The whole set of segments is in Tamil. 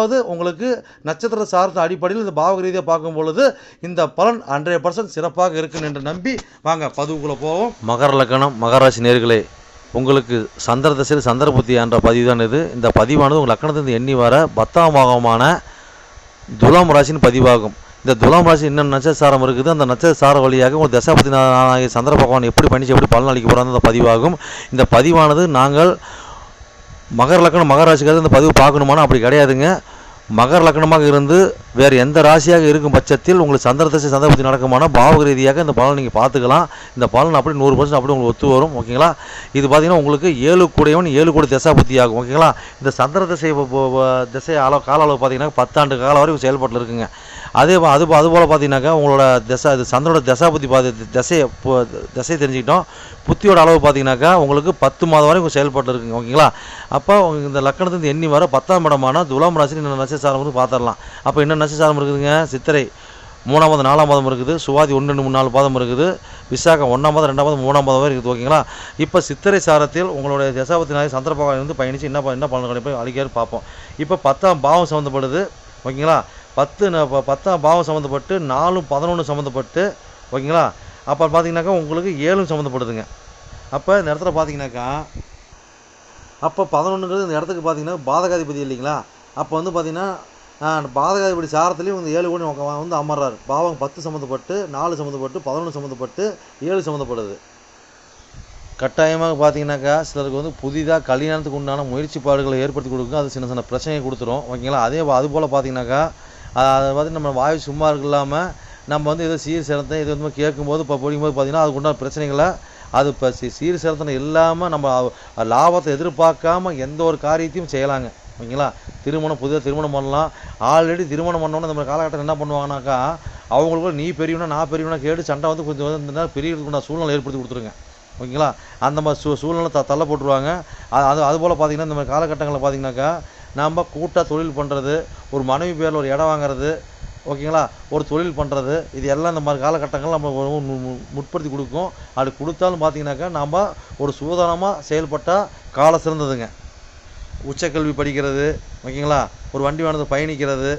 அதாவது உங்களுக்கு நட்சத்திர சார்ந்த அடிப்படையில் இந்த பாவக ரீதியாக பார்க்கும் பொழுது இந்த பலன் ஹண்ட்ரட் பர்சன்ட் சிறப்பாக இருக்கும் என்று நம்பி வாங்க பதிவுக்குள்ளே போவோம். மகர லக்கணம் மகராசி நேர்களே உங்களுக்கு சந்திர தசையில் சந்திரபுத்தி என்ற பதிவு தான் இது. இந்த பதிவானது உங்கள் லக்கணத்திலிருந்து எண்ணி வர பத்தாம் பாகமான துலாம் ராசின்னு பதிவாகும். இந்த துலாம் ராசி என்னென்ன நட்சத்திரம் இருக்குது? அந்த நட்சத்திர வழியாக உங்கள் தசாபதி நாயகி சந்திர பகவான் எப்படி பண்ணிச்சு எப்படி பலன் அளிக்க போகிறாங்க அந்த பதிவாகும். இந்த பதிவானது நாங்கள் மகர லக்கணம் மகராசிக்காக இந்த பதிவு பார்க்கணுமானா அப்படி கிடையாதுங்க. மகர லக்னமாக இருந்து வேறு எந்த ராசியாக இருக்கும் பட்சத்தில் உங்களுக்கு சந்திர தசை சந்திரபதி நடக்குமானா பாவக ரீதியாக இந்த பலன் நீங்கள் பார்த்துக்கலாம். இந்த பலன் அப்படி நூறு பர்சன்ட் அப்படி உங்களுக்கு ஒத்து வரும். ஓகேங்களா? இது பார்த்தீங்கன்னா உங்களுக்கு ஏழு கூடையவன் ஏழு கூட திசா புத்தி ஆகும் ஓகேங்களா? இந்த சந்திர திசை திசை அளவு கால அளவு பார்த்தீங்கன்னா பத்தாண்டு காலம் வரைக்கும் செயல்பாட்டில் இருக்குங்க. அதே அது அது போல் பார்த்தீங்கன்னாக்கா உங்களோட திசை அது சந்திரோட தசாபுத்தி பார்த்து திசையை திசையை தெரிஞ்சுக்கிட்டோம். புத்தியோட அளவு பார்த்தீங்கன்னாக்கா உங்களுக்கு பத்து மாதம் வரைக்கும் செயல்பாட்டில் இருக்குங்க ஓகேங்களா? அப்போ இந்த லக்கணத்துலேருந்து எண்ணி வர பத்தாம் இடமான துலாம் ராசி என்ன நட்சத்திரம் இருக்கு பார்த்துடலாம் அப்போ என்ன நட்சத்திரம் இருக்குதுங்க? சித்திரை மூணாம் மாதம் நாலாம் மாதம் இருக்குது. சுவாதி ஒன்று ரெண்டு மூணு நாலு பாதம் இருக்குது. விசாகம் ஒன்றாம் மாதம் ரெண்டாம் மாதம் மூணாம் மாதம் இருக்குது ஓகேங்களா? இப்போ சித்திரை சாரத்தில் உங்களுடைய தசாபத்தினாலே நாயகி வந்து பயணித்து என்ன என்ன பலன்களை போய் அழிக்காரு பார்ப்போம். இப்போ பத்தாம் பாவம் சம்மந்தப்படுது ஓகேங்களா? பத்து ப- பத்தாம் பாவம் சம்மந்தப்பட்டு நாலும் பதினொன்று சம்மந்தப்பட்டு ஓகேங்களா? அப்போ பார்த்தீங்கன்னாக்கா உங்களுக்கு ஏழும் சம்மந்தப்படுதுங்க அப்போ இந்த இடத்துல பார்த்தீங்கன்னாக்கா அப்போ பதினொன்றுங்கிறது இந்த இடத்துக்கு பார்த்தீங்கன்னா பாதகாதிபதி இல்லைங்களா? அப்போ வந்து பார்த்தீங்கன்னா பாதகாதிபதி சாரத்துலேயும் வந்து ஏழு கோடி வந்து அமர்றார். பாவம் பத்து சம்மந்தப்பட்டு நாலு சம்மந்தப்பட்டு பதினொன்று சம்மந்தப்பட்டு ஏழு சம்மந்தப்படுது கட்டாயமாக பார்த்தீங்கன்னாக்கா சிலருக்கு வந்து புதிதாக கல்யாணத்துக்கு உண்டான முயற்சிப்பாடுகளை ஏற்படுத்தி கொடுக்கும் அது சின்ன சின்ன பிரச்சனையை கொடுத்துரும். ஓகேங்களா? அதே அதுபோல் அது போல் பார்த்தீங்கன்னாக்கா அது வந்து நம்ம வாய் சும்மா இல்லாமல் நம்ம வந்து ஏதோ சீர் சிறந்த இது வந்து கேட்கும்போது இப்போ படிக்கும்போது பார்த்தீங்கன்னா அதுக்கு உண்டான பிரச்சனைகளை அது இப்போ சீ சீர் சிறந்தனை இல்லாமல் நம்ம லாபத்தை எதிர்பார்க்காம எந்த ஒரு காரியத்தையும் செய்யலாங்க. ஓகேங்களா? திருமணம் புதிதாக திருமணம் பண்ணலாம். ஆல்ரெடி திருமணம் பண்ணோன்னே நம்ம காலகட்டம் என்ன பண்ணுவாங்கனாக்கா அவங்களுக்குள்ள நீ பெரியவனா நான் பெரியவனா கேட்டு சண்டை வந்து கொஞ்சம் வந்து இந்த சூழ்நிலை ஏற்படுத்தி கொடுத்துருங்க. ஓகேங்களா? அந்த மாதிரி சூ சூழ்நிலை த தள்ள போட்டுருவாங்க அது அது அதுபோல் பார்த்தீங்கன்னா இந்த மாதிரி காலகட்டங்களில் பார்த்தீங்கன்னாக்கா நாம் கூட்டாக தொழில் பண்ணுறது ஒரு மனைவி பேரில் ஒரு இடம் வாங்குறது ஓகேங்களா? ஒரு தொழில் பண்ணுறது இது எல்லாம் இந்த மாதிரி காலகட்டங்கள் நம்ம முற்படுத்தி கொடுக்கும். அப்படி கொடுத்தாலும் பார்த்தீங்கன்னாக்கா நாம் ஒரு சூதானமாக செயல்பட்டால் காலம் சிறந்ததுங்க. உச்சக்கல்வி படிக்கிறது ஓகேங்களா? ஒரு வண்டி வானது பயணிக்கிறது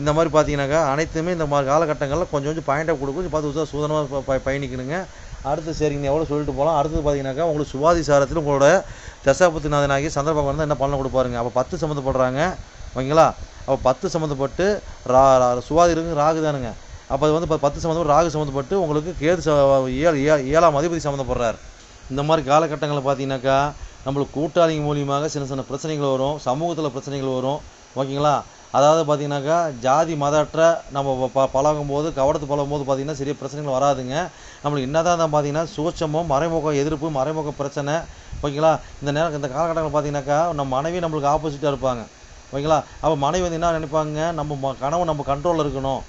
இந்த மாதிரி பார்த்தீங்கன்னாக்கா அனைத்துமே இந்த மாதிரி காலகட்டங்களில் கொஞ்சம் கொஞ்சம் பாயிண்டாக கொடுக்கும். கொஞ்சம் பார்த்து உற்சாக சூதனமாக ப பயணிக்கணுங்க. அடுத்து சரிங்கண்ணா எவ்வளோ சொல்லிட்டு போகலாம் அடுத்தது பார்த்தீங்கன்னாக்கா உங்களுக்கு சுவாதிசாரத்தில் உங்களோட தசாபத்திநாதனாகி சந்திர பகவான் தான் என்ன பலன் கொடுப்பாருங்க? அப்போ பத்து சம்மந்தப்படுறாங்க. ஓகேங்களா? அப்போ பத்து சம்மந்தப்பட்டு ரா ரா- சுவாதி இருக்கு ராகு தானுங்க. அப்போ அது வந்து ப- பத்து சம்மந்தப்பட்டு ராகு சம்மந்தப்பட்டு உங்களுக்கு கேது ச- ஏழு ஏ- ஏழாம் அதிபதி சம்மந்தப்படுறார். இந்த மாதிரி காலகட்டங்களில் பார்த்தீங்கன்னாக்கா நம்மளுக்கு கூட்டாளிங்க மூலியமாக சின்ன சின்ன பிரச்சனைகள் வரும் சமூகத்தில் பிரச்சனைகள் வரும். ஓகேங்களா? அதாவது பார்த்தீங்கன்னாக்கா ஜாதி மதற்ற நம்ம ப- பழகும்போது கவடத்து பழகும்போது பார்த்திங்கன்னா பார்த்தீங்கன்னா சரியா பிரச்சனைகள் வராதுங்க. நம்மளுக்கு என்னதான் தான் பார்த்தீங்கன்னா சூட்சமும் மறைமுக எதிர்ப்பு மறைமுக பிரச்சனை ஓகேங்களா? இந்த நேரம் இந்த காலகட்டங்களில் பார்த்தீங்கன்னாக்கா நம்ம மனைவி நம்மளுக்கு ஆப்போசிட்டாக இருப்பாங்க. ஓகேங்களா? அப்போ மனைவி வந்து என்ன நினைப்பாங்க? நம்ம ம- நம்ம கண்ட்ரோலில் இருக்கணும்.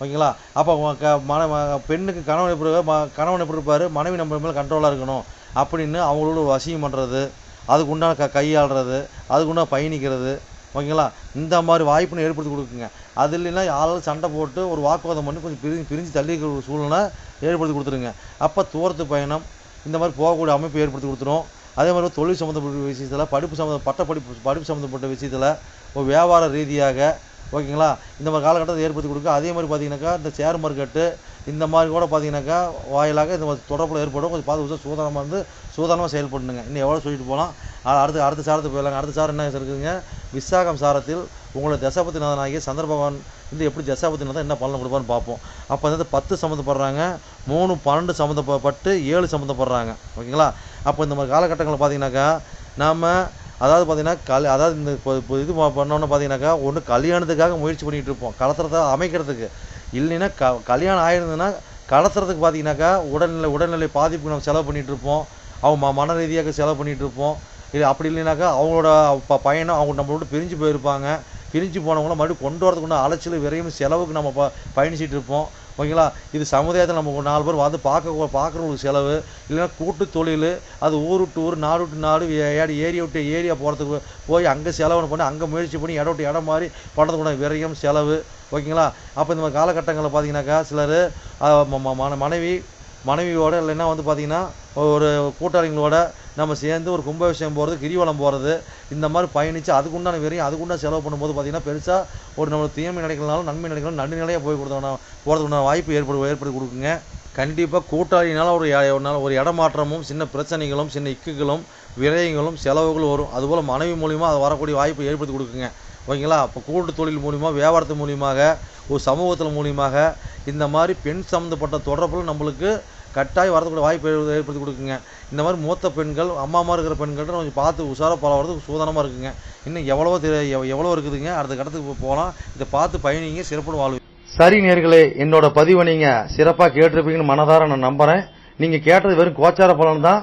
ஓகேங்களா? அப்போ க மன பெண்ணுக்கு கணவன் எப்படி கணவன் எப்படி இருப்பார்? மனைவி நம்ம மேலே கண்ட்ரோலாக இருக்கணும். அப்படின்னு அவங்களோட வசியம் பண்ணுறது அதுக்கு உண்டான க கையாளுறது அதுக்கு உண்டான பயணிக்கிறது ஓகேங்களா? இந்த மாதிரி வாய்ப்புன்னு ஏற்படுத்தி கொடுக்குங்க. அது இல்லைன்னா ஆளால் சண்டை போட்டு ஒரு வாக்குவாதம் பண்ணி கொஞ்சம் பிரிஞ்சு பிரிஞ்சு தள்ளி ஒரு சூழ்நிலை ஏற்படுத்தி கொடுத்துருங்க. அப்போ தூரத்து பயணம் இந்த மாதிரி போகக்கூடிய அமைப்பு ஏற்படுத்தி கொடுத்துரும். அதே மாதிரி தொழில் சம்மந்தப்பட்ட விஷயத்தில் படிப்பு சம்மந்த பட்ட படிப்பு படிப்பு சம்மந்தப்பட்ட விஷயத்தில் ஒரு வியாபார ரீதியாக ஓகேங்களா? இந்த மாதிரி காலகட்டத்தை ஏற்படுத்தி கொடுக்க. அதே மாதிரி பார்த்தீங்கன்னாக்கா இந்த ஷேர் மார்க்கெட்டு இந்த மாதிரி கூட பார்த்தீங்கன்னாக்கா வாயிலாக இந்த மாதிரி தொடர்பில் ஏற்படும். கொஞ்சம் பார்த்து விஷயம் சூதானமாக இருந்து சூதானமாக செயல்படணுங்க. இன்னும் எவ்வளோ சொல்லிட்டு போகலாம் அடுத்து அடுத்த சாரத்துக்கு போயிடலாங்க. அடுத்த சாரம் என்ன இருக்குதுங்க? விசாகம் சாரத்தில் உங்களோட தசாபதிநாதனாகிய சந்திர பகவான் வந்து எப்படி தசாபதிநாதன் என்ன பலன் கொடுப்பான்னு பார்ப்போம். அப்போ வந்து பத்து சம்மந்தப்படுறாங்க மூணு பன்னெண்டு சம்மந்தப்பட்டு ஏழு சம்மந்தப்படுறாங்க. ஓகேங்களா? அப்போ இந்த மாதிரி காலகட்டங்களில் பார்த்தீங்கன்னாக்கா நாம் அதாவது பார்த்தீங்கன்னா கல் அதாவது இந்த இப்போ இது பண்ணோன்னு பார்த்தீங்கன்னாக்கா ஒன்று கல்யாணத்துக்காக முயற்சி பண்ணிகிட்டு இருப்போம். கலத்துறத அமைக்கிறதுக்கு. இல்லைன்னா க கல்யாணம் ஆயிருந்ததுன்னா கடத்துறதுக்கு பார்த்தீங்கன்னாக்கா உடல்நிலை உடல்நிலை பாதிப்புக்கு நம்ம செலவு பண்ணிகிட்டு இருப்போம். அவங்க மன ரீதியாக செலவு பண்ணிகிட்டு இருப்போம். இல்லை அப்படி இல்லைனாக்கா அவங்களோட ப பயணம் அவங்க நம்மளோட பிரிஞ்சு போயிருப்பாங்க. பிரிஞ்சு போனவங்கள மறுபடியும் கொண்டு வரதுக்குள்ள அலைச்சல் விரையும் செலவுக்கு நம்ம ப பயணிச்சிட்டு இருப்போம். ஓகேங்களா? இது சமுதாயத்தில் நம்ம ஒரு நாலு பேர் வந்து பார்க்க பார்க்குறவங்களுக்கு செலவு இல்லைன்னா கூட்டு தொழில் அது ஊர் விட்டு ஊர் நாடு விட்டு நாடு ஏடி ஏரியா விட்டு ஏரியா போகிறதுக்கு போய் அங்கே செலவு பண்ணி அங்கே முயற்சி பண்ணி இடம் விட்டு இடம் மாதிரி பண்ணுறதுக்குள்ள விரயம் செலவு. ஓகேங்களா? அப்போ இந்த மாதிரி காலகட்டங்களில் பார்த்தீங்கன்னாக்கா சிலர் மனைவி மனைவியோட இல்லைன்னா வந்து பார்த்திங்கன்னா ஒரு கூட்டாளிங்களோட நம்ம சேர்ந்து ஒரு கும்பாபிஷேகம் போகிறது கிரிவலம் போகிறது இந்த மாதிரி பயணித்து அதுக்குண்டான வெறியும் அதுக்குண்டான செலவு பண்ணும்போது பார்த்தீங்கன்னா பெருசாக ஒரு நம்ம தீமை நினைக்கலனாலும் நன்மை நினைக்கலாம் நடுநிலையாக போய் கொடுத்தோம்னா போகிறதுக்குண்டான வாய்ப்பு ஏற்படு ஏற்படுத்தி கொடுக்குங்க. கண்டிப்பாக கூட்டாளினால் ஒரு ஒரு நாள் ஒரு இடமாற்றமும் சின்ன பிரச்சனைகளும் சின்ன இக்குகளும் விரயங்களும் செலவுகள் வரும். அதுபோல் மனைவி மூலிமா அது வரக்கூடிய வாய்ப்பு ஏற்படுத்தி கொடுக்குங்க. ஓகேங்களா? அப்போ கூட்டு தொழில் மூலிமா வியாபாரத்து மூலியமாக ஒரு சமூகத்தில் மூலியமாக இந்த மாதிரி பெண் சம்மந்தப்பட்ட தொடர்புகள் நம்மளுக்கு கட்டாயம் வரதுக்கூட வாய்ப்பு ஏற்படுத்தி கொடுக்குங்க. இந்த மாதிரி மூத்த பெண்கள் அம்மாமா இருக்கிற பெண்கள்ட்ட கொஞ்சம் பார்த்து உஷாராக பழகிறதுக்கு சூதனமாக இருக்குங்க. இன்னும் எவ்வளவோ எவ்வளோ இருக்குதுங்க. அடுத்த கட்டத்துக்கு போகலாம் இதை பார்த்து பயணிங்க சிறப்பு வாழ்வு சரி நேர்களே என்னோட பதிவை நீங்கள் சிறப்பாக கேட்டிருப்பீங்கன்னு மனதார நான் நம்புறேன். நீங்கள் கேட்டது வெறும் கோச்சார பலன் தான்.